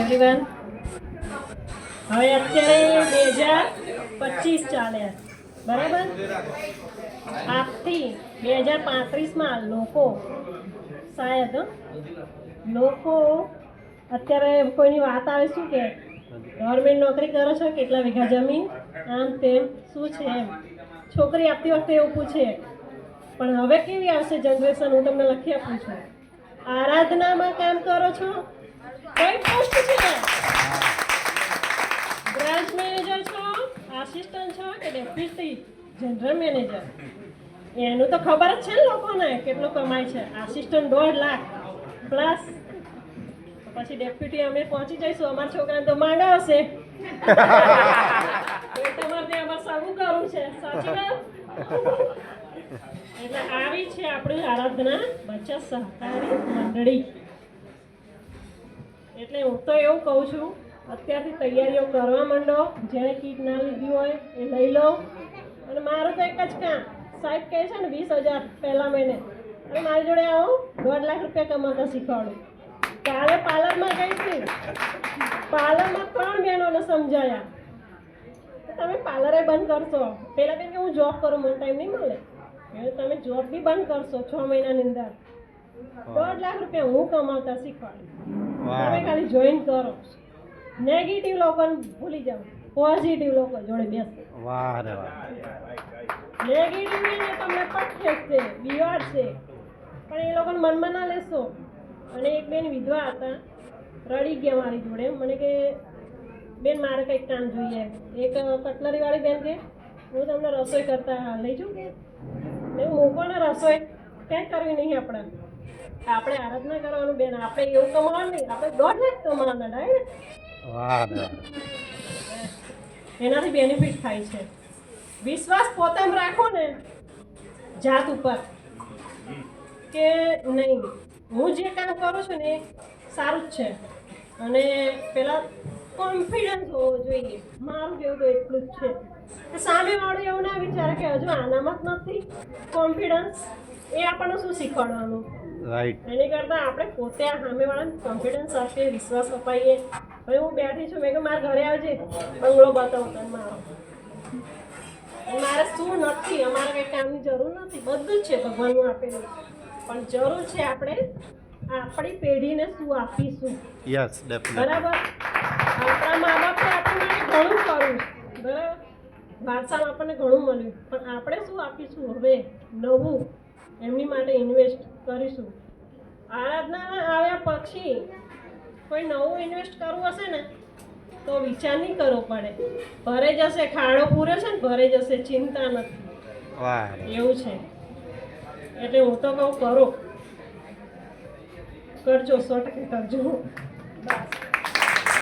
Everyone હવે અત્યારે બે હજાર પચીસ ચાલે બરાબર? આજથી બે હજાર પાંત્રીસમાં લોકો, શાયદ લોકો અત્યારે કોઈની વાત આવે શું કે? ગવર્મેન્ટ નોકરી કરો છો, કેટલા વીઘા જમીન? આમ તેમ, શું છે એમ? છોકરી આપતી વખતે એવું પૂછે, પણ હવે કેવી આવશે જનરેશન હું તમને લખી આપું છું. આરાધનામાં કામ કરો છો? કઈ પોસ્ટ છે બ્રાન્ચ મેનેજર છો આસિસ્ટન્ટ છો કે ડેપ્યુટી જનરલ મેનેજર એનું તો ખબર જ છે ને લોકોને કેટલું કમાય છે. આસિસ્ટન્ટ દોઢ લાખ પ્લસ પછી ડેપ્યુટી અમે પહોંચી જઈશું. અમારા છોકરાને તો માંગા હશે. તમારે ત્યાં અમારે સગું કરવું છે. સાચી વાત? એટલે આવી છે આપણી આરાધના બચત સહકારી મંડળી. એટલે હું તો એવું કહું છું, અત્યારથી તૈયારીઓ કરવા માંડો. જેણે કીટ ના લીધી હોય એ લઈ લો. અને મારું તો એક જ કામ, સાહેબ કહે છે ને, વીસ હજાર પહેલા મહિને. અને મારી જોડે આવો, દોઢ લાખ રૂપિયા કમાતા શીખવાડું. કાલે પાર્લરમાં ગઈ હતી. પાર્લરમાં ત્રણ બહેનોને સમજાયા. તમે પાર્લરે બંધ કરશો. પહેલાં બેન કે હું જોબ કરું, મને ટાઈમ નહીં મળે. હવે તમે જોબ બી બંધ કરશો, છ મહિનાની અંદર. દોઢ લાખ રૂપિયા હું કમાવતા શીખવાડું. તમે ખાલી જોઈન કરો. નેગેટિવ લોકોને ભૂલી જાઓ. પોઝિટિવ લોકો જોડે બેસો. વાહ રે વાહ. નેગેટિવ એને તમને પટ ખેંચશે છે. પણ એ લોકોને મનમાં ના લેશો. અને એક બેન વિધવા હતા. રડી ગયા મારી જોડે. મને કે બેન મારે કંઈક કામ જોઈએ. એક કટલરી વાળી બેન કે હું તમને રસોઈ કરતા લઈ જાઉં કે? મેં મૂકો ને રસોઈ કંઈ કરવી નહીં આપણે. આપણે આરાધના કરવાનું બેન આપણે એવું કમાવાનું નહીં આપણે દોઢ લાખ કમાવાના ડાયરેક્ટ વાહ એનાથી બેનિફિટ થાય છે. વિશ્વાસ પોતામાં રાખો ને જાત ઉપર. કે નહીં હું જે કામ કરું છું ને સારું જ છે. અને પેલા કોન્ફિડન્સ હોવો જોઈએ. મારું કેવું તો એટલું જ છે. સામેવાળું એવું ના વિચારે કે હજુ આનામાં જ નથી. કોન્ફિડન્સ એ આપણને શું શીખવાડવાનું? રાઈટ એની કરતાં આપણે પોતે આ સામેવાળાને કોન્ફિડન્સ આપીએ વિશ્વાસ અપાઈએ. હવે હું બેઠી છું મેં કે મારા ઘરે આવજે બંગલો બતાવું તને મારો મારે શું નથી અમારે કંઈ કામની જરૂર નથી. બધું જ છે ભગવાનનું આપેલું. પણ જરૂર છે આપણે આપણી પેઢીને શું આપીશું. યસ ડેફિનેટ બરાબર? આપણા મા બાપે આપણા માટે ઘણું કર્યું. બરાબર? વારસામાં આપણને ઘણું મળ્યું. પણ આપણે શું આપીશું હવે? નવું. એમની માટે ઇન્વેસ્ટ કરીશું. આરાધના આવ્યા પછી કોઈ નવું ઇન્વેસ્ટ કરવું હશે ને તો વિચાર નહીં કરવો પડે. ભરે જશે ખાડો પૂરે છે ને ભરે જશે ચિંતા નથી. એવું છે. એટલે હું તો કહું કરો. કરજો સો ટકા કરજો. બસ.